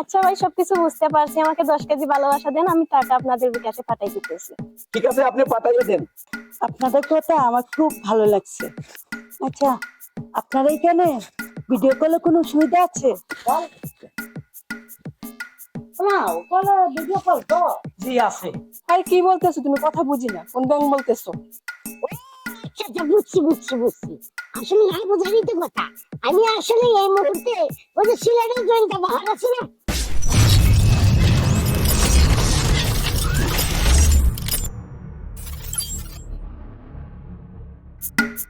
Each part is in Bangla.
আচ্ছা ভাই সবকিছু বুঝতে পারছি। আমাকে দশ কেজি ভালোবাসা দেন আমি টাকা আপনাদের বিকাশে পাঠাই দিতেছি। ঠিক আছে আপনি পাঠাইয়ে দেন। আপনাদের কথা আমার খুব ভালো লাগছে। আচ্ছা আপনার এইখানে ভিডিও কলে কোনো সুবিধা আছে? ভিডিও কল তো? জি আছে। আর কি বলতেছো? তুমি কথা বুঝি না। কোন ব্যাংক বলতেছো? আচ্ছা বুঝছি বুঝছি বুঝছি। আসলে এই বোঝারই তো কথা। আমি আসলে এই মুহূর্তে ওই যে সিলেটের জয়েন্টটা বাহার আছে না? Thanks.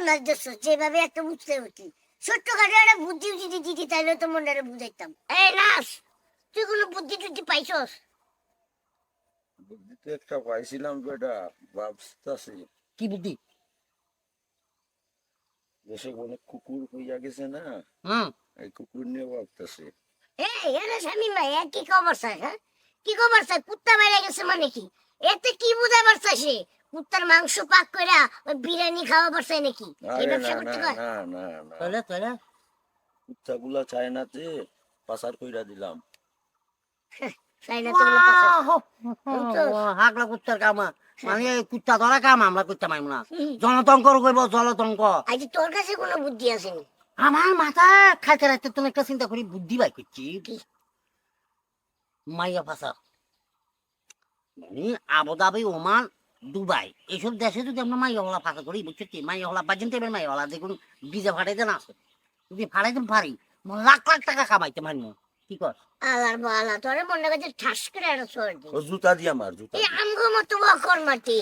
মাছ ধরছো যেভাবে একটা উঠতে উঠি ছোট্ট খাটো একটা বুদ্ধি যদি দিতি তাহলে তো মনটারে বুঝাইতাম। এই নাস তুই কোনো বুদ্ধি টুদ্ধি পাইছস? বুদ্ধি তো একটা পাইছিলাম বেটা ভাবতাছি। কি বুদ্ধি? দেশে অনেক কুকুর হইয়া গেছে না হুম। এই কুকুর নিয়ে ভাবতাছি। এই এনে স্বামী ভাই কি খবর চাই হ্যাঁ? কি খবর চাই কুত্তা মারা গেছে মানে কি? এতে কি বুঝাবার চাইছে কুত্তার মাংস পাক কইরা ওই বিরিয়ানি খাওয়া পারছে নাকি? এই ব্যবসা না করতে না কয়? না না না। তাহলে তাহলে কুত্তাগুলা চায় না যে পাচার কইরা দিলাম না পাশে। হাগলা কুত্তার কামা মানে এই কুত্তা ধরা কাম আমরা করতে পারব না। হুম। জনতঙ্ক করব জলতঙ্ক। আজ তোর কাছে কোনো বুদ্ধি আসেনি আমার মাথা খাইতে রাখতে তুমি একটা চিন্তা করি বুদ্ধি বাই করছি? মাইয়া ফাঁসা মানে আবুধাবি ওমান দুবাই এইসব দেশে যদি আমরা মাইয়া হলা ফাঁসা করি বুঝছ কি? মাইয়া হলা বাজিন টাইপের মাইয়া হলা দেখুন বিজে ফাটাইতে না আসে যদি ফাটাইতে পারি লাখ লাখ টাকা কামাইতে পারব কি কর? আলার বালা তোরে মনে কাছে ঠাস করে দি ও জুতা দিয়া মার জুতা এই। আমগো মতো বকর মাটি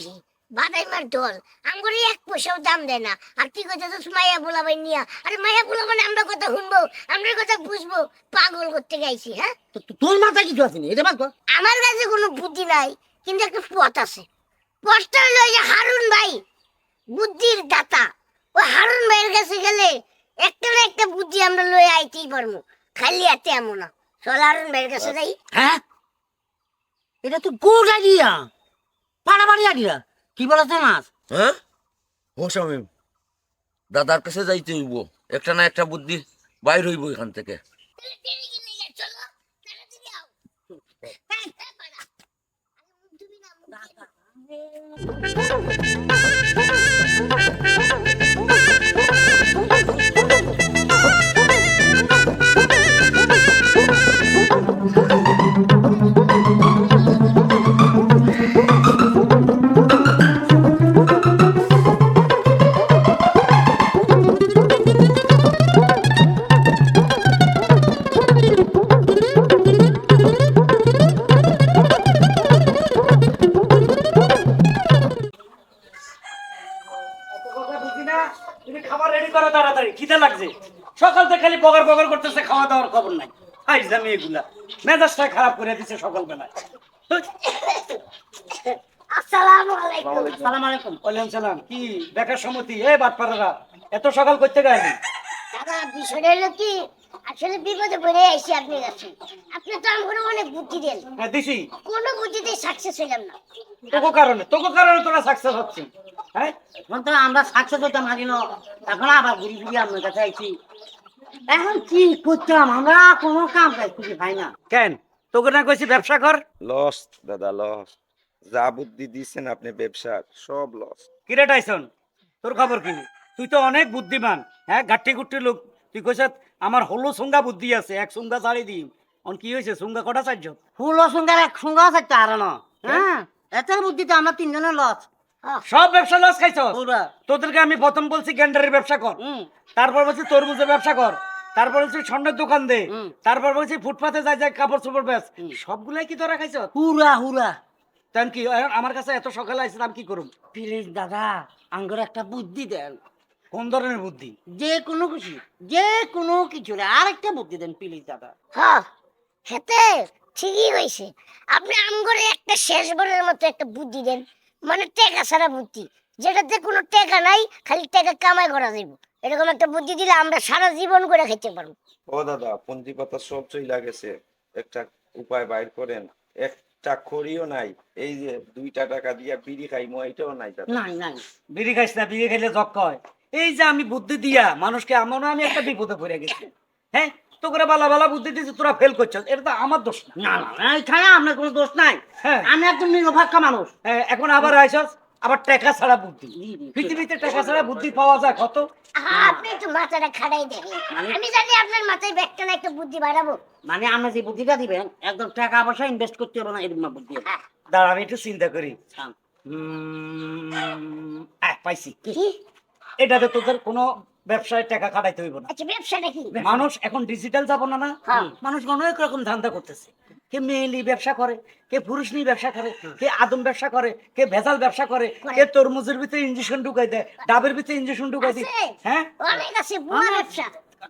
বাদাই মার ঢোল আমগরে এক পয়সাও দাম দেয় না। আর কি কথা তো মায়া বলাবাই নিয়া? আরে মায়া বলাবাই আমরা কথা শুনব আমরা কথা বুঝব পাগল করতে গাইছি হ্যাঁ? তোর মাথায় কিছু আছে নি? এটা বাদ আমার কাছে কোনো বুদ্ধি নাই কিন্তু একটা পথ আছে। পথটা হলো যে হারুন ভাই বুদ্ধির দাতা। ও হারুন ভাইয়ের কাছে গেলে একটা না একটা বুদ্ধি আমরা লয়ে আইতেই পারব। খালি হাতে এমন না। চল হারুন ভাইয়ের কাছে যাই। হ্যাঁ? এটা তো গোল আইডিয়া পাড়াবাড়ি আইডিয়া কি বলছো না হ্যাঁ? ও দাদার কাছে যাইতে হইব। একটা না একটা বুদ্ধি বাইর হইব এখান থেকে। Yeah. বগর বগর করতেছে খাওয়া দাওয়ার খবর নাই। হাই জামি এগুলা। মেজাজটা খারাপ করে দিচ্ছে সকালবেলায়। আসসালামু আলাইকুম। সালাম আলাইকুম। ওয়ালাইকুম সালাম। কি দেখার সম্মতি? এ বাটপাড়ারা এত সকাল করতে গেলি? দাদা বিষয়টা হলো কি আসলে বিপদে পড়ে আইসি আপনার কাছে। আপনি তো আমার অনেক বুদ্ধি দেন। হ্যাঁ দিছি। কোনো বুদ্ধিতে সাকসেস হইলাম না। তোকে কারণে তোকে কারণে তোরা সাকসেস হচ্ছে হ্যাঁ? এখন তো আমরা সাকসেস হইতে মানি এখন আবার ঘুরি ঘুরি আপনার কাছে আইছি। এখন কি করতাম? আমরা কোনো কাম পাই খুঁজে পাই না। কেন? তোকে না কইছি ব্যবসা কর? লস দাদা লস যা বুদ্ধি আপনি ব্যবসার সব লস কিরে টাইসন? তোর খবর কি? তুই তো অনেক বুদ্ধিমান। হ্যাঁ গাঠি গুট্টি লোক। তুই কইছ আমার হলো সুঙ্গা বুদ্ধি আছে এক সুঙ্গা ছাড়ি দিম। অন কি হয়েছে সুঙ্গা কটা চারজ ফুল সঙ্গে এক সঙ্গে আছে আর না। হ্যাঁ এত বুদ্ধিতে আমরা তিনজনের লস সব ব্যবসা লস খাইছ? তোদেরকে আমি প্রথম বলছি গ্যান্ডারের ব্যবসা কর। তারপর বলছি তরমুজের ব্যবসা কর। তারপর বলছি স্বর্ণের দোকান দে। তারপর বলছি ফুটপাতে যাই যাই কাপড় চোপড় বেচ। সবগুলাই কি তোরা খাইছ? হুরা হুরা। তেন কি আমার কাছে এত সকালে আইছিলাম কি করুম? প্লিজ দাদা আঙ্গর একটা বুদ্ধি দেন। কোন ধরনের বুদ্ধি? যে কোনো কিছু যে কোনো কিছু আর একটা বুদ্ধি দেন প্লিজ দাদা। হ্যাঁ হেতে ঠিকই হয়েছে আপনি আমগরে একটা শেষবারের মতো একটা বুদ্ধি দেন। মানে টেকা ছাড়া বুদ্ধি। যেটাতে কোনো টেকা নাই খালি টাকা কামাই করা যাইব। এরকম একটা বুদ্ধি দিলে আমরা সারা জীবন করে খেতে পারব। ও দাদা পঞ্জি পাতা সব চইলা গেছে একটা উপায় বাইর করেন একটা খড়িও নাই। এই যে দুইটা টাকা দিয়া বিড়ি খাইমো এটাও নাই দাদা। নাই নাই। বিড়ি খাইস না বিড়ি খাইলে জক হয় এই যে আমি বুদ্ধি দিয়া মানুষকে এমন আমি একটা বিপদে পড়ে গেছি। হ্যাঁ? তো করে বালা বালা বুদ্ধি দিয়েছি তোরা ফেল করছিস এটা তো আমার দোষ না না না এখানে আপনার কোনো দোষ নাই হ্যাঁ আমি একদম নিরপেক্ষ মানুষ হ্যাঁ, এখন আবার আইসস আবার টাকা ছাড়া বুদ্ধি পৃথিবীতে টাকা ছাড়া বুদ্ধি পাওয়া যায় কত আপনি একটু মাথাটা খাড়াই দেখেন আমি জানি আপনার মাথায় ব্যাগটা না একটা বুদ্ধি বাড়াবো মানে আপনি যে বুদ্ধিটা দিবেন একদম টাকা পয়সা ইনভেস্ট করতে হবে না এরকম বুদ্ধি দাঁড়া আমি একটু চিন্তা করি পাইছি কি এটাতে তোদের কোনো ব্যবসায় টাকা খাটাইতে হইব না। আচ্ছা ব্যবসাটা কি মানুষ এখন ডিজিটাল যাব না না হ্যাঁ। মানুষ অনেক রকম ধান্দা করতেছে। কে মেয়েলি ব্যবসা করে কে পুরুষ নিয়ে ব্যবসা করে কে আদম ব্যবসা করে কে ভেজাল ব্যবসা করে কে তরমুজের ভিতরে ইঞ্জেকশন ঢুকাই দেয় ডাবের ভিতরে ইঞ্জেকশন ঢুকাই দেয়। হ্যাঁ? অনেক আছে বুয়া ব্যবসা।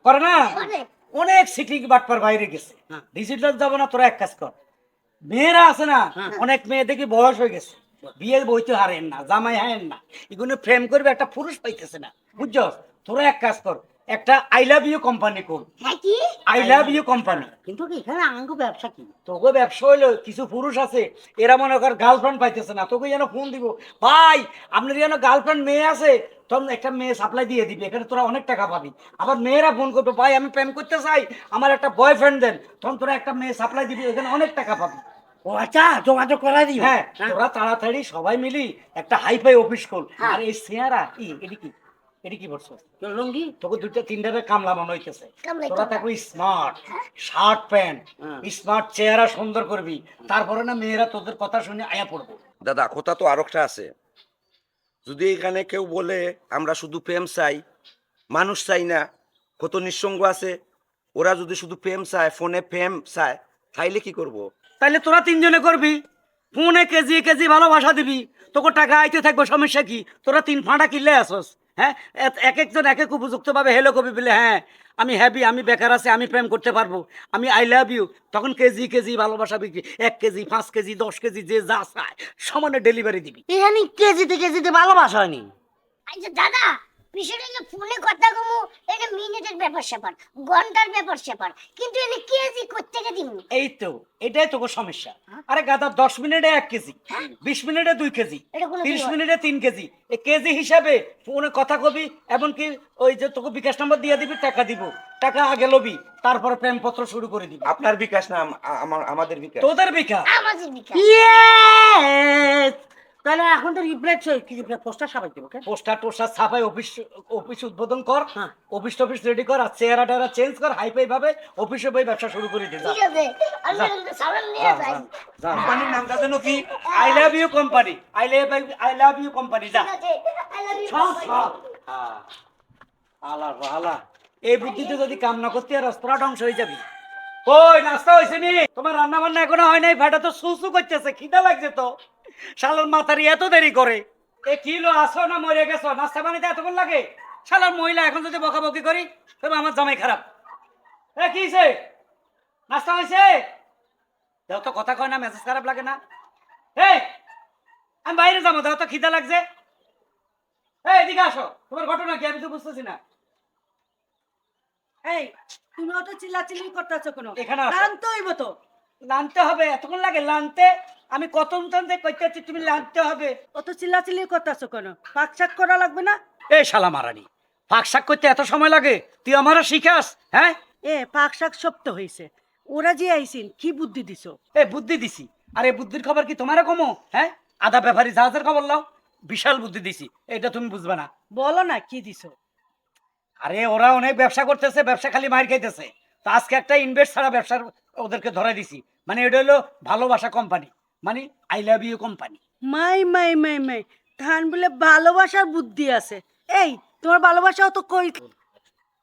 করে না? অনেক। অনেক সিটি বাটপার বাইরে গেছে। ডিজিটাল যাব না তোরা এক কাজ কর। মেয়েরা আছে না অনেক মেয়ে দেখি বয়স হয়ে গেছে। বিয়ে বইতে হারেন না জামাই হারেন না। এগুলো ফ্রেম করবে একটা পুরুষ পাইতেছে না। বুঝছ তোরা এক কাজ কর একটা আই লাভ ইউ কোম্পানি কর। হ্যাঁ আই লাভ ইউ কোম্পানি কিন্তু কি এখানে আঙ্গ ব্যবসা কি? তোকে ব্যবসা হইল কিছু পুরুষ আছে এরা মনে কর গার্লফ্রেন্ড পাইতেছে না তোকে যেন ফোন দিব ভাই আপনার যেন গার্লফ্রেন্ড মেয়ে আছে তখন একটা মেয়ে সাপ্লাই দিয়ে দিবি এখানে তোরা অনেক টাকা পাবি। আবার মেয়েরা ফোন করবে ভাই আমি প্রেম করতে চাই আমার একটা বয়ফ্রেন্ড দেন তখন তোরা একটা মেয়ে সাপ্লাই দিবি এখানে অনেক টাকা পাবি। ও আচ্ছা যোগাযোগ করা দিও। হ্যাঁ তোরা তাড়াতাড়ি সবাই মিলি একটা হাইফাই অফিস খোল। আর এই চেয়ারা কি এটি কি? এটি কি লঙ্গি তোকে দুইটা তিনটারে কামলা মনে হইতেছে। তোরা। থাকবি স্মার্ট শার্ট প্যান্ট। স্মার্ট চেহারা সুন্দর করবি। তারপরে না মেয়েরা তোদের কথা শুনে আয়া পড়ব। দাদা কথা তো আর একটা আছে। যদি এখানে কেউ বলে আমরা শুধু প্রেম চাই মানুষ চাই না কত নিঃসঙ্গ আছে ওরা যদি শুধু প্রেম চায় ফোনে প্রেম চায় তাইলে কি করব। তাইলে তোরা তিনজনে করবি। ফোনে কেজি কেজি ভালোবাসা দিবি। তোকে টাকা আইতে থাকব সমস্যা কি? তোরা তিন ফাঁটা কিনলে আসস। হ্যাঁ? এত- এক একজন এক এক উপযুক্তভাবে হেলো কবি বলে হ্যাঁ আমি হ্যাপি আমি বেকার আছি আমি প্রেম করতে পারব আমি আই লাভ ইউ তখন কেজি কেজি ভালোবাসা বিক্রি এক কেজি পাঁচ কেজি দশ কেজি যে যা চায় সমানে ডেলিভারি দিবি। এখানে কেজিতে কেজিতে ভালোবাসা হয়নি। আচ্ছা দাদা বিষয়টা যে ফোনে কথা কমু এটা মিনিটের ব্যাপার স্যাপার ঘণ্টার ব্যাপার স্যাপার। কিন্তু এনে কেজি করতে গে দিমু? এই তো এটাই তোকে সমস্যা। আরে গাদা দশ মিনিটে এক কেজি বিশ মিনিটে দুই কেজি এটা কোনো তিরিশ কি হয়? মিনিটে তিন কেজি। এই কেজি হিসাবে ফোনে কথা কবি এমনকি ওই যে তোকে বিকাশ নাম্বার দিয়ে দিবি টাকা দিব। টাকা আগে লবি তারপরে প্রেমপত্র শুরু করে দিবি। আপনার বিকাশ না আমার আমাদের বিকাশ। তোদের বিকাশ? আমাদের বিকাশ। ইয়েস তাহলে এখন তো রিপ্লেট কি রিপ্লেট পোস্টার সাবাই দেবো পোস্টার টোস্টার ছাপাই অফিস অফিস উদ্বোধন কর হ্যাঁ। অফিস টফিস রেডি কর আর চেহারা টেহারা চেঞ্জ কর হাই ফাই ভাবে অফিসে ব্যবসা শুরু করে ঠিক আছে কোম্পানির নামটা যেন কি? I love you company I love I love you company যা। আলা এই বুদ্ধিতে যদি কাম না করতে আর তোরা ধ্বংস হয়ে যাবি। ওই নাস্তা হয়েছে নি? তোমার রান্না বান্না এখনও হয় নাই ভাটা তো সুসু করতেছে খিদা লাগছে তো। শালার মাথারি এত দেরি করে। এ কিলো আসো না মরে গেছো? নাস্তা বানাইতে এতক্ষণ লাগে? শালার মহিলা এখন যদি বকাবকি করি তবে আমার জামাই খারাপ। এ কি হইছে? নাস্তা হয়েছে দেও তো কথা কয় না মেজাজ খারাপ লাগে না। এই আমি বাইরে যাব দেও তো খিদা লাগছে। এই এদিকে আসো। তোমার ঘটনা কি? আমি তো বুঝতেছি না। এই তুমি অত চিল্লাচিল্লি করতেছো কেন? এখানে। জানতে হইব তো। লানতে হবে এতক্ষণ লাগে লানতে। আমি কত তন্তে কইতেছি তুমি লানতে হবে। অত চিল্লাচিল্লি করতেছো কেন? পাক শাক করা লাগবে না? এই শালা মারানি শাক করতে এত সময় লাগে? তুই আমারও শিখাস হ্যাঁ? এ পাক শাক সপ্ত হয়েছে। ওরা যে আইসিন কি বুদ্ধি দিছো? এ বুদ্ধি দিছি। আর বুদ্ধির খবর কি তোমারও কমো হ্যাঁ? আদা ব্যাপারী জাহাজের খবর লাও বিশাল বুদ্ধি দিছি এটা তুমি বুঝবে না। বলো না কি দিছো? আরে ওরা অনেক ব্যবসা করতেছে ব্যবসা খালি মার খাইতেছে। তো আজকে একটা ইনভেস্ট ছাড়া ব্যবসার ওদেরকে ধরে দিছি। মানে এটা হলো ভালোবাসা কোম্পানি মানে I love you company my my my my. ধান বলে ভালোবাসার বুদ্ধি আছে। এই তোমার ভালোবাসাও তো কই?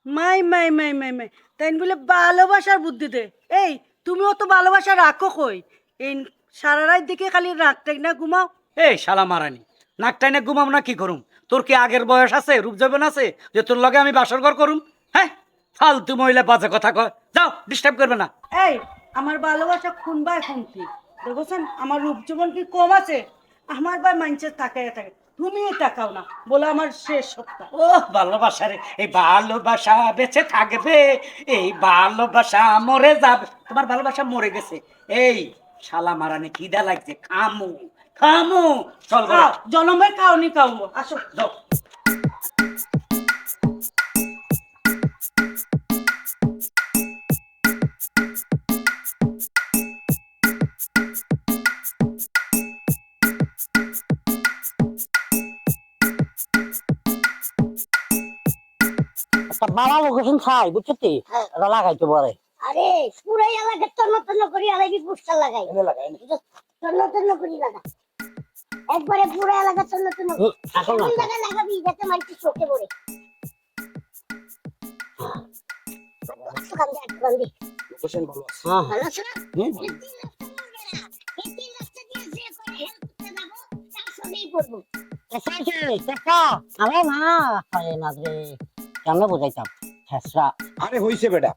মাই মাই মাই মাই মাই। তাই বলে ভালোবাসার বুদ্ধি দে। এই তুমিও তো ভালোবাসা রাখো কই? এই সারা রাত দিকে খালি রাখটাই না ঘুমাও। এই শালা মারানি নাকটাই না ঘুমাম না কি করুম? তোর কি আগের বয়স আছে রূপ যাবেন আছে যে তোর লগে আমি বাসর ঘর করুম? হ্যাঁ? ফালতু মহিলা বাজে কথা কয়। যাও ডিস্টার্ব করবে না। এই আমার ভালোবাসা খুনবাই খুনতি। দেখছেন? আমার রূপ জীবন কি কম আছে? আমার ভাই মানুষের তাকায় থাকে। তুমিও তাকাও না বলে আমার শেষ সপ্তাহ ও ভালোবাসা রে এই ভালোবাসা বেঁচে থাকবে এই ভালোবাসা মরে যাবে। তোমার ভালোবাসা মরে গেছে। এই শালা মারানি খিদা লাগছে খামু খামু। চল। খাও জনমের খাওনি খাওয়াবো আসো। যাও। একটা বাবা লোকেশন চাই বুঝছ কি? এটা লাগাইতে পারে। আরে পুরাই এলাকা তন্ন তন্ন করি আলাগি পোস্টার লাগাই। তন্ন তন্ন করি লাগা একবারে পুরো এলাকা তন্ন তন্ন হুম, আসো না। কোন জায়গায় লাগাবি যাতে মানুষ চোখে পড়ে। লোকেশন ভালো আছে। হ্যাঁ। ভালো আছে? না? তিন লাখটা দিয়ে যে করে help করতে যাব, তার সঙ্গেই করব। আরে না আরে না রে। কেমনে বুঝাইতাম? ছেসরা আরে হইছে বেটা।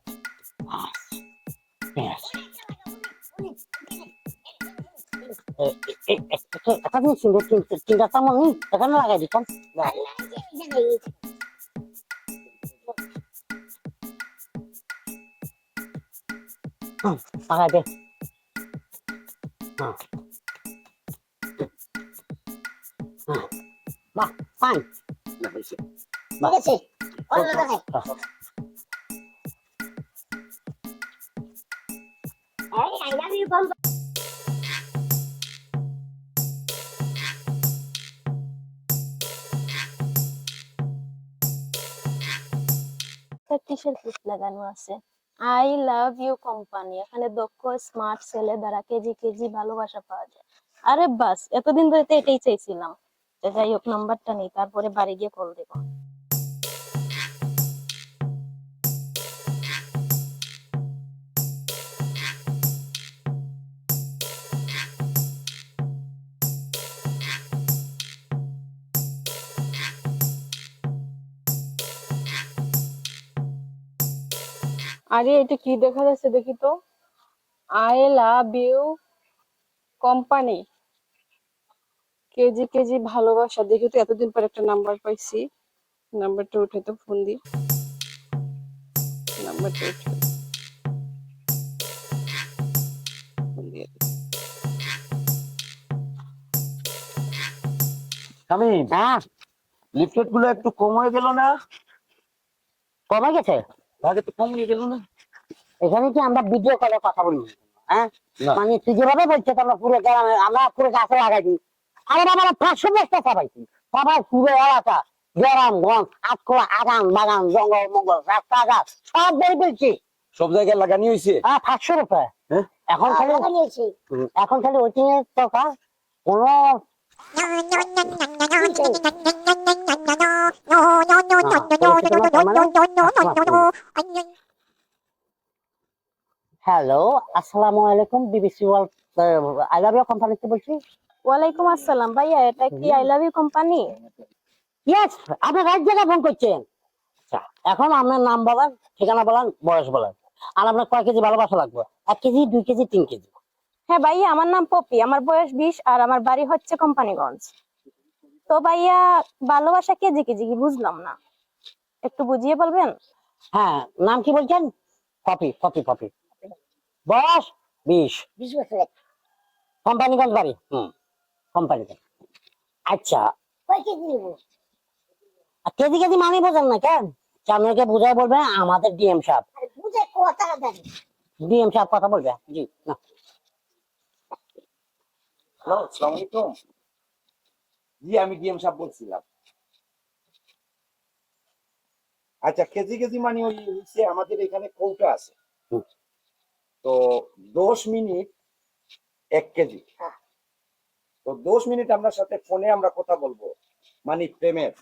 একটা জিনিস সুন্দর নেই এখানে লাগাই দিতাম। লাগাই দে। বাহ ঠিক লাগানো আছে আই লাভ ইউ কোম্পানি এখানে দক্ষ স্মার্ট ছেলে দ্বারা কেজি কেজি ভালোবাসা পাওয়া যায়। আরে বাস, এতদিন ধরে তো এটাই চাইছিলাম। যাই হোক নাম্বারটা নেই, তারপরে বাড়ি গিয়ে কল দেবো। আরে এটা কি দেখা যাচ্ছে দেখি তো? I love you company. KG KG ভালোবাসা। দেখি তো এতদিন পর একটা নাম্বার পাইছি। নাম্বারটা উঠে তো ফোন দি। নাম্বারটা উঠে হ্যাঁ? লিফলেটগুলো একটু কম হয়ে গেল না? কমে গেছে? আগে তো কম গেল না। এখানে কি আমরা ভিডিও কলে কথা বলি? হ্যাঁ? মানে তুই যেভাবে বলছে তো আমরা পুরো গ্রামে আমরা পুরো গাছে লাগাই দিই। আরে বাবা পাঁচশো বস্তা চাপাইছি সবাই পুরো এলাকা গ্রাম গঞ্জ আটকোলা আগান বাগান জঙ্গল মঙ্গল রাস্তাঘাট সব বেরিয়ে ফেলছি সব জায়গায় লাগানি হয়েছে? হ্যাঁ পাঁচশো রুপিয়ে হ্যাঁ? এখন খালি এখন খালি ওইটিং এর টাকা কোনো হ্যালো আসসালামু আলাইকুম BBC world I love you company থেকে বলছি ওয়ালাইকুম আসসালাম। ভাইয়া এটা কি I love you company yes আপনি রাইট জায়গায় ফোন করছেন। আচ্ছা এখন আপনার নাম বলেন ঠিকানা বলেন বয়স বলেন। আর আপনার কয় কেজি ভালোবাসা লাগবে? এক কেজি দুই কেজি তিন কেজি। হ্যাঁ ভাইয়া আমার নাম পপি। আমার বয়স বিশ আর আমার বাড়ি হচ্ছে কোম্পানিগঞ্জ। তো ভাইয়া ভালোবাসা কেজি কেজি কি বুঝলাম না। একটু বুঝিয়ে বলবেন? হ্যাঁ নাম কি বলছেন? কপি কপি কপি বয়স বিশ। বিশ বছরের। কোম্পানিগঞ্জ বাড়ি? হুম কোম্পানিগঞ্জ। আচ্ছা। কেজি আর কেজি কেজি মানে বোঝেন না কেন? আপনাকে বুঝাই বলবেন আমাদের ডিএম সাহেব। আরে বুঝে কথা জানি। ডিএম সাহেব কথা বলবে? জি না। হ্যালো আসসালামু আলাইকুম। জি আমি ডিএম সাহেব বলছিলাম। আচ্ছা কেজি কেজি মানে ওই হচ্ছে আমাদের এখানে কৌটা আছে। তো দশ মিনিট এক কেজি। তো দশ মিনিট আপনার সাথে ফোনে আমরা কথা বলব মানে প্রেমের।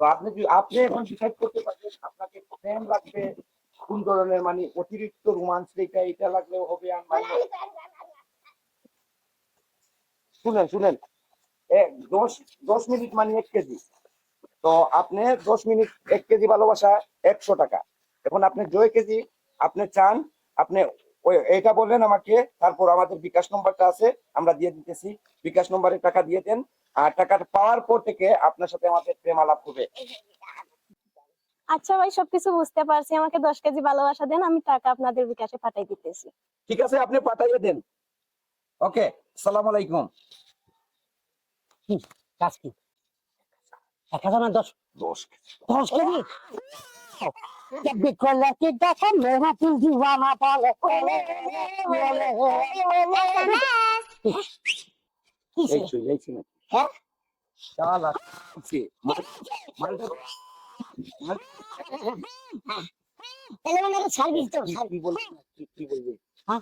তো আপনি যদি আপনি এখন ডিসাইড করতে পারবেন আপনাকে প্রেম লাগবে কোন ধরনের মানে অতিরিক্ত রোমান্স এটা এটা লাগলেও হবে আর মানে- শুনেন শুনেন। দশ দশ মিনিট মানে এক কেজি। তো আপনি দশ মিনিট এক কেজি ভালোবাসা একশো টাকা। এখন আপনি কেজি আপনি চান আপনি এটা বললেন আমাকে তারপর আমাদের বিকাশ নম্বরটা আছে আমরা দিয়ে দিতেছি। বিকাশ নম্বরে টাকা দিয়ে দেন আর টাকাটা পাওয়ার পর থেকে আপনার সাথে আমাদের প্রেম আলাপ হবে। আচ্ছা ভাই সবকিছু বুঝতে পারছি। আমাকে দশ কেজি ভালোবাসা দেন আমি টাকা আপনাদের বিকাশে পাঠাই দিতেছি। ঠিক আছে আপনি পাঠাইয়ে দেন। ওকে সালাম আলাইকুম। কাজ কি? এক হাজার না দশ? দশ দশ কেজি? সার্ভিস তো কি না?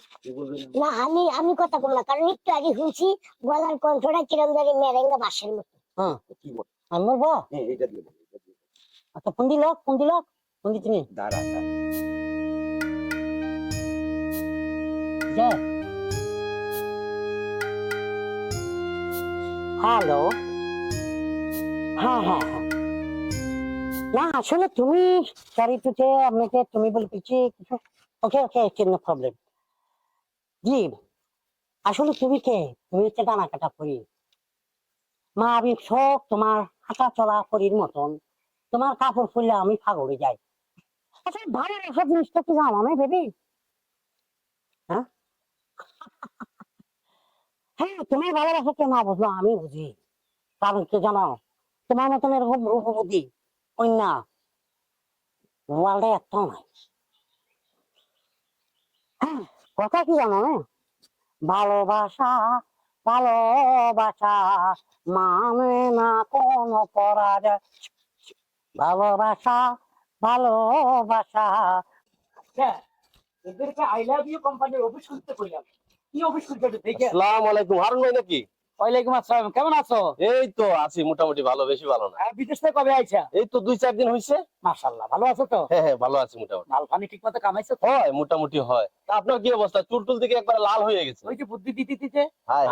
না আমি আমি কথা বললাম কারণ একটু আগে শুনছি গলার কণ্ঠটা কিরম জানি মেরেঙ্গা বাসের মতো। কি বল? আমি বলব? হ্যাঁ। আচ্ছা ফোন দিল ফোন দিল ফোন দিচ্ছি নি দাঁড়া দাঁড়া। হ্যালো। হ্যাঁ হ্যাঁ হ্যাঁ। না আসলে তুমি সরি টু সে আপনাকে তুমি বলে কিছু ওকে ওকে নো প্রবলেম জি আসলে তুমি কে? তুমি হচ্ছে ডানা কাটা পরি। মা, আমি সব তোমার হাঁটা চলা পরির মতন। তোমার কাপড় ফুললে আমি ফাগড়ে যাই। আসলে ভালো রাখা জিনিসটা কি জানো আমি ভেবি? হ্যাঁ? হ্যাঁ ভালোবাসা কেন বুঝলো আমি বুঝি। কারণ কি জানো? তোমার মতন এরকম রূপবতী কন্যা ওয়ার্ল্ডে একটা নাই। কথা কি জানো? ভালোবাসা ভালোবাসা মানে না কোন পরাজয়। ভালোবাসা ভালোবাসা। হ্যাঁ এদেরকে আই লাভ ইউ কোম্পানির অফিস খুলতে কইলাম। কি অফিস খুলতে দেখে। আসসালামু আলাইকুম। হারুন ভাই নাকি? ওয়ালাইকুম আসসালাম কেমন আছো? এই তো আছি মোটামুটি ভালো বেশি ভালো না। আর বিদেশ থেকে কবে আইছা? এই তো দুই চার দিন হয়েছে মাশাআল্লাহ ভালো আছো তো? হ্যাঁ হ্যাঁ ভালো আছি মোটামুটি। মাল পানি ঠিক কামাইছো হয় মোটামুটি হয়। তা আপনার কি অবস্থা? চুল টুল থেকে একবার লাল হয়ে গেছে। ওই যে বুদ্ধি দিতে দিতে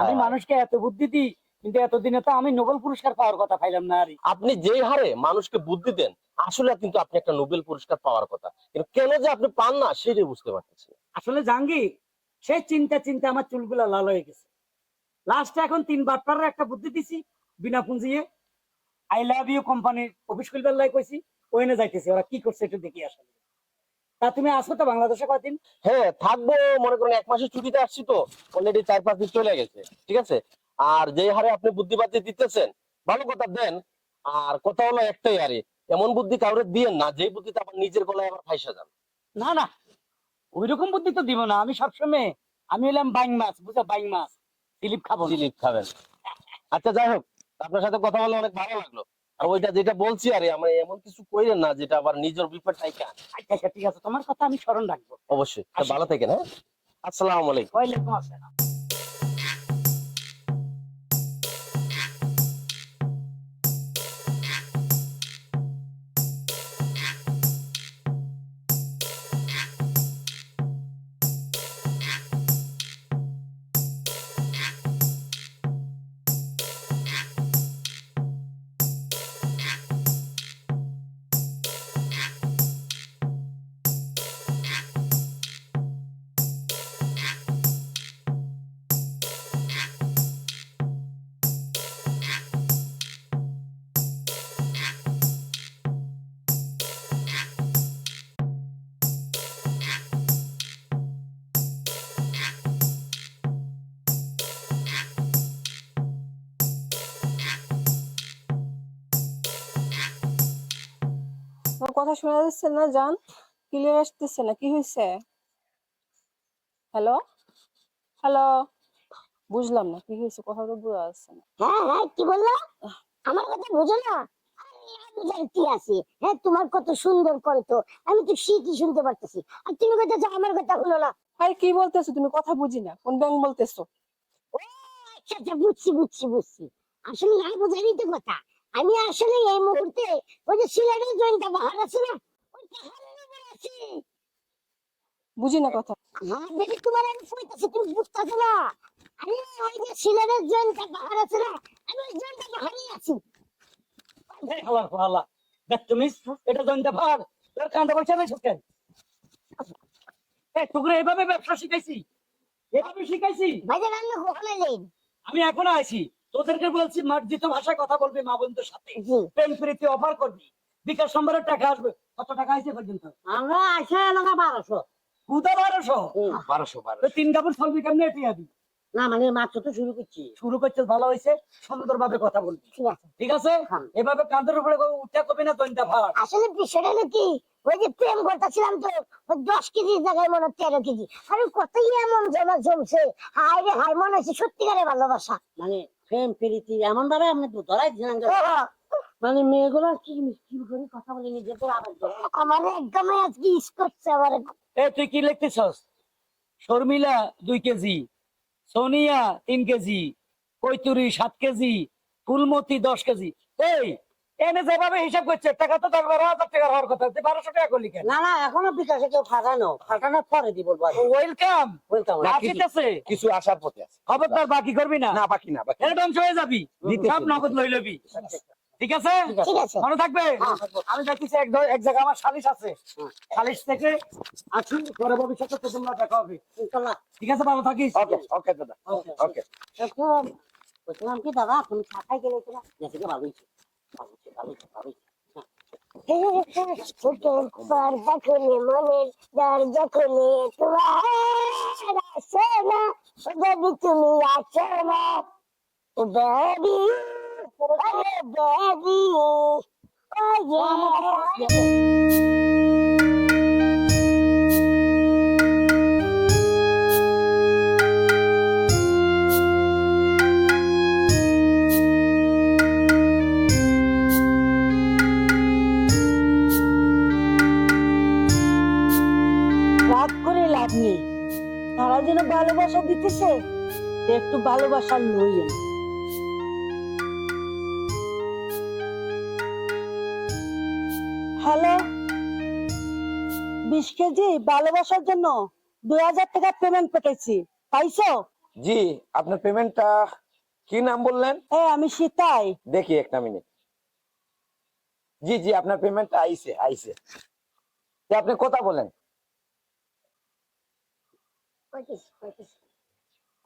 আমি। মানুষকে এত বুদ্ধি দিই কিন্তু এতদিনে তো আমি নোবেল পুরস্কার পাওয়ার কথা পাইলাম না আরে আপনি যেই হারে মানুষকে বুদ্ধি দেন আসলে কিন্তু আপনি একটা নোবেল পুরস্কার পাওয়ার কথা। কিন্তু কেন যে আপনি পান না সেটাই বুঝতে পারতেছি আসলে জাহাঙ্গীর সেই চিন্তা চিন্তা আমার চুলগুলা লাল হয়ে গেছে। লাস্টে এখন তিন বাটপারের একটা বুদ্ধি দিছি বিনা পুঁজিয়ে আই লাভ ইউ কোম্পানির অফিস খুলবার লাই কইছি ওইনে যাইতেছি ওরা কি করছে একটু দেখি আসলে। তা তুমি আসো তো বাংলাদেশে কয়দিন? হ্যাঁ থাকব মনে করেন এক মাসের ছুটিতে আসছি তো অলরেডি চার পাঁচ দিন চলে গেছে ঠিক আছে? আর যেই হারে আপনি বুদ্ধিবাদী দিতেছেন ভালো কথা দেন আর কথা হলো একটাই আরে এমন বুদ্ধি কাউরে দিয়েন না যে বুদ্ধিতে আবার নিজের গলায় আবার ফাইসা যান না না ওই রকম বুদ্ধি তো দিব না আমি সবসময় আমি হলাম বাইং মাছ বুঝা বাইং মাছ। স্লিপ খাব। জিলিপ খাবেন। আচ্ছা যাই হোক আপনার সাথে কথা বলে অনেক ভালো লাগল। আর ওইটা যেটা বলছি আরে আমরা এমন কিছু কইরেন না যেটা আবার নিজের বিপদ টাইকা আচ্ছা আচ্ছা ঠিক আছে। তোমার কথা আমি স্মরণ রাখব। অবশ্যই। ভালো থাকেন হ্যাঁ? আসসালামু আলাইকুম। ওয়ালাইকুম আসসালাম। কথা শোনা যাচ্ছে না জান? ক্লিয়ার আসতেছে না কি হয়েছে হ্যালো হ্যালো বুঝলাম না কি হয়েছে কথা তো বোঝা যাচ্ছে না। হ্যাঁ হ্যাঁ কি বলল? আমার কথা বুঝো না? আছে। হ্যাঁ তোমার কত সুন্দর কণ্ঠ আমি তো ঠিকই শুনতে পারতেছি। আর তুমি কথা আমার কথা হলো না। আরে কি বলতেছো? তুমি কথা বুঝি না। কোন ব্যাংক বলতেছো? আচ্ছা আচ্ছা বুঝছি বুঝছি বুঝছি। আসলে না বোঝারই তো কথা। আমি আসলে এই মুহূর্তে ওই যে সিলেটের জয়ন্তা পাহাড় আছে না ওই পাহাড়ের উপরে আছি। বুঝি না কথা। হ্যাঁ দেখি তোমার আমি কইতাছি তুমি বুঝতেছো না। আমি ওই যে সিলেটের জয়ন্তা পাহাড় আছে না আমি ওই জয়ন্তা পাহাড়েই আছি। এই হালার হালা। দেখ তুমি এটা জয়ন্ত ভার তোর কান্দা পয়সা নেই কেন এই টুকরে এভাবে ব্যবসা শিখাইছি। এভাবে শিখাইছি। ভাইজান আমি কখনো নেই। আমি এখনও আইছি। তোদেরকে বলছি মার্জিত ভাষায় কথা বলবি মা বন্ধুর সাথে। প্রেম প্রীতি অফার করবি। বিকাশ নম্বরের টাকা আসবে। কত টাকা আইছে পর্যন্ত? আমরা আসে এলাকা বারোশো। কুদা বারোশো? বারোশো বারো তো তিন কাপড় চলবি কেমনে এটি আবি না মানে মাত্র তো শুরু করছি। শুরু করছে ভালো হয়েছে সুন্দর ভাবে কথা বলবি। ঠিক আছে। ঠিক আছে? হ্যাঁ। এভাবে কাঁধের উপরে উঠে কবি না দইটা ভাড় আসলে বিষয়টা হলো কি ওই যে প্রেম করতেছিলাম তো দশ কেজির জায়গায় মনে হয় তেরো কেজি। আরে কতই এমন জমা জমছে। হাই রে হাই মনে হচ্ছে সত্যিকারের ভালোবাসা। মানে প্রেম প্রীতি এমন ভাবে আপনি ধরাই দিলেন মানে মেয়েগুলো কি মিষ্টি করে কথা বলে নিজে তো আবার। আমার একদমই আজকে ইস করছে আমার। এ তুই কি লিখতেছস? শর্মিলা দুই কেজি সোনিয়া তিন কেজি কৈতুরি সাত কেজি ফুলমতি দশ কেজি। এই এনে যেভাবে হিসাব করছে টাকা তো দশ বারো হাজার টাকা হওয়ার কথা। বারোশো টাকা করলি কেন? না না এখনও বিকাশে কেউ ফাটানো ফাটানোর পরে দিব ওয়েলকাম ওয়েলকাম আসিতেছে। কিছু আসার পথে আছে। খবরদার বাকি করবি না? না বাকি না বাকি এটা ধ্বংস হয়ে যাবি। সব নগদ লই লবি। ঠিক আছে? মনে থাকবে? আমি দেখতেছি এক এক জায়গায় আমার সালিশ আছে। সালিশ থেকে আছি পরে ভবিষ্যতে তো তোমরা দেখা হবে। ঠিক আছে ভালো থাকিস। ওকে ওকে দাদা। ওকে। এখন বলছিলাম কি দাদা তুমি শাখায় গেলে কিনা? জেসিকে ছোটের পর যখনই মনের যার যখনই তোমার আসে না যদি তুমি আসো না বেবি বেবি ও ইয়ে দিতেছে একটু ভালোবাসা লইয়েন হ্যালো? বিশ কেজি ভালোবাসার জন্য দুই হাজার টাকা পেমেন্ট পেটেছি পাইছো? জি আপনার পেমেন্টটা কি নাম বললেন? এ আমি সীতাই। দেখি একটা মিনিট জি জি আপনার পেমেন্ট আইছে আইছে। আপনি কথা বলেন।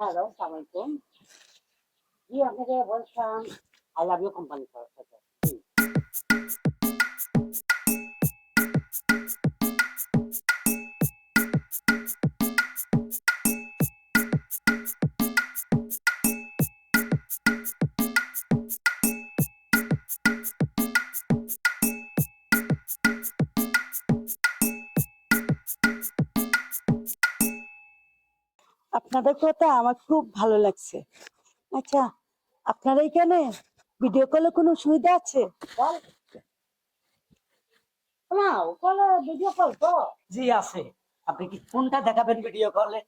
হ্যালো সালামালাইকুম জি আপনাকে বলছিলাম আই লাভ ইউ কোম্পানি আপনাদের কথা আমার খুব ভালো লাগছে। আচ্ছা আপনার এইখানে ভিডিও কলে কোনো সুবিধা আছে? ভিডিও কল তো। জি আছে। আপনি কি কোনটা দেখাবেন ভিডিও কলে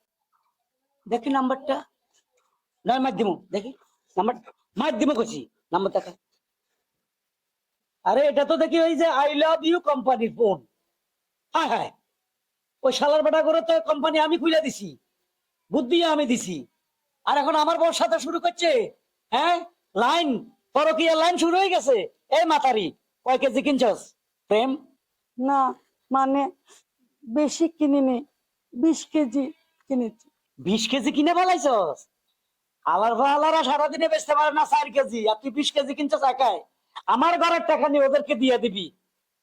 দেখি নাম্বারটা। নয় মাধ্যম দেখি। নাম্বার মাধ্যম করছি নাম্বার দেখা আরে এটা তো দেখি ওই যে আই লাভ ইউ কোম্পানির ফোন হ্যাঁ হ্যাঁ। ওই শালার বেটা করে তো কোম্পানি আমি খুলে দিছি। বুদ্ধি আমি দিছি। আর এখন আমার বর সাথে শুরু করছে হ্যাঁ? লাইন পরকিয়া লাইন শুরু হয়ে গেছে। এই মাতারি কয় কেজি কিনছস? প্রেম? না মানে বেশি কিনিনি বিশ কেজি কিনেছি। বিশ কেজি কিনে ফেলাইছস? আলার আলারা সারাদিনে বেচতে পারে না চার কেজি আর তুই বিশ কেজি কিনছস একাই। আমার ঘরের টাকা নিয়ে ওদেরকে দিয়ে দিবি।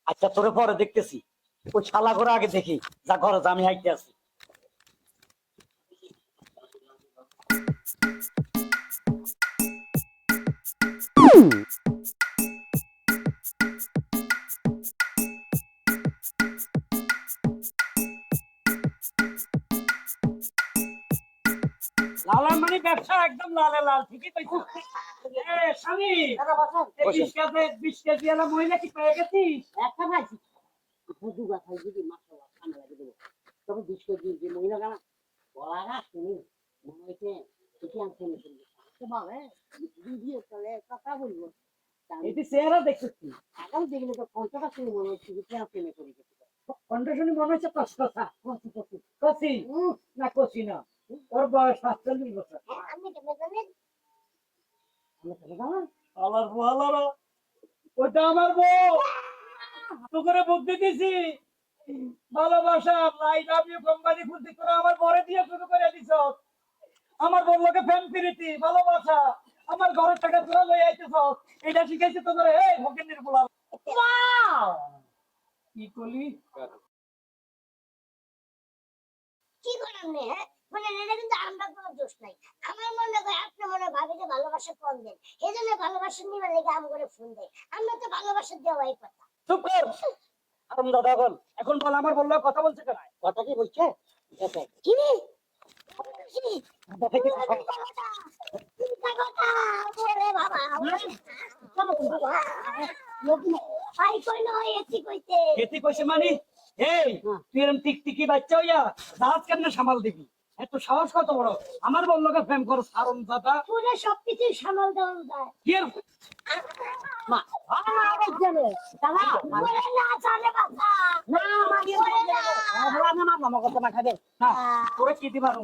আচ্ছা তোরে পরে দেখতেছি। ওই শালা করে আগে দেখি যা ঘরে আমি হাইতে আছি। লালার মানে ব্যবসা একদম লালে লাল ঠিকই কইছিস এ, স্বামী বিশ কেজি বিশ কেজি এলা মহিলা কি পেয়ে গেছিস? একটা পাইছি শুধু কথা যদি মাসাল্লাহ ঠান্ডা লাগে দেবো। তবে বিশ কেজি যে মহিলা গানা বলা না শুনি। মনে হয়েছে আমি ফেলে ফেলব তো বাবা দিয়ে চলে কথা বলব। এটি চেহারা দেখছিস কি? আগাম দেখলে তো পঞ্চাশ শুনি মনে হচ্ছে যে কেন ফেলে করে গেছে। কণ্ঠ শুনে মনে হচ্ছে কষ্ট কষি না কষি না। ওর বয়স সাতচল্লিশ বছর। আমি কেমন আলার বউ আলারা ওটা আমার বউ। তো করে বুদ্ধি দিছি ভালোবাসা আই লাভ ইউ কোম্পানি বুদ্ধি করে আমার বরে দিয়ে শুরু করে দিছ। আমার ফিরিতি ভালোবাসা। আমার ঘরের টাকা তোরা লই আইতেছ। এটা শিখাইছি তো ধরে এই ভকেন্দ্রের বলা কি করলি? কি করেন নে হ্যাঁ? মানে এটা কিন্তু আমরা কোনো দোষ নাই। আমার মনে হয় আপনি মনে হয় ভালোবাসা কম দেন। এই জন্য ভালোবাসা নিবার লেগে আম করে ফোন দেয়। আমরা তো ভালোবাসা দেওয়াই কথা। চুপ কর। আরাম দাদা বল এখন বল আমার বলল কথা বলছে কেন? কথা কি বলছে? কি কইছে মানে? এই তুই এরকম টিকটিকি বাচ্চা হইয়া জাহাজ কেমনে সামাল দিবি? এত সাহস কত বড় আমার বললোকে প্রেম করো সারণ দাদা পুরো সবকিছুই সামাল দেওয়া যায় কি এর মা আমার জানে দাদা ওরে না জানে বাবা না মাগি ওরে না। বলা না মা মামা কথা না খাবে না তোরে কি দিবারু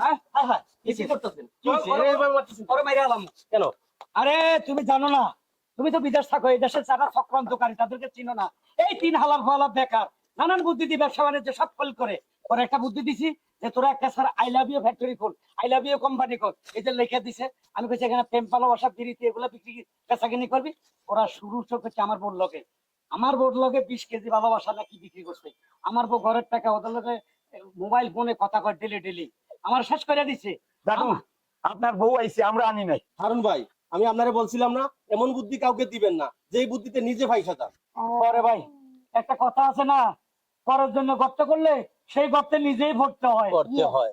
হ্যাঁ হ্যাঁ হ্যাঁ কি করতেছেন কি হইছে? ওরে- এইভাবে মারতেছেন? ওরে মাইরে আলাম কেন আরে তুমি জানো না তুমি তো বিদেশ থাকো এই দেশের যারা চক্রান্তকারী তাদেরকে চিনো না এই তিন হালার ফালা বেকার নানান বুদ্ধি দিয়ে ব্যবসা বাণিজ্য সব ফল করে। ওরা একটা বুদ্ধি দিছি যে তোরা একটা sir I love you factory খোল। আই লাভ ইউ কোম্পানি খোল। এই যে লেখা দিছে আমি কইছি এখানে প্রেম ভালোবাসা বিরিতি এগুলো বিক্রি বেচাকিনি করবি? ওরা শুরু করছে আমার বোর লগে। আমার বোর লগে বিশ কেজি ভালোবাসা নাকি বিক্রি করছে? আমার বউ ঘরের টাকা ওদের লগে মোবাইল ফোনে কথা কয় ডেলি ডেলি আমার শেষ করে দিছে দাদু আপনার বউ আইছে আমরা আনি নাই। হারুন ভাই আমি আপনারে বলছিলাম না এমন বুদ্ধি কাউকে দিবেন না যেই বুদ্ধিতে নিজে ভাই যান। পরে ভাই একটা কথা আছে না পরের জন্য গর্ত করলে সেই গর্তে নিজেই ভরতে হয়। করতে হয়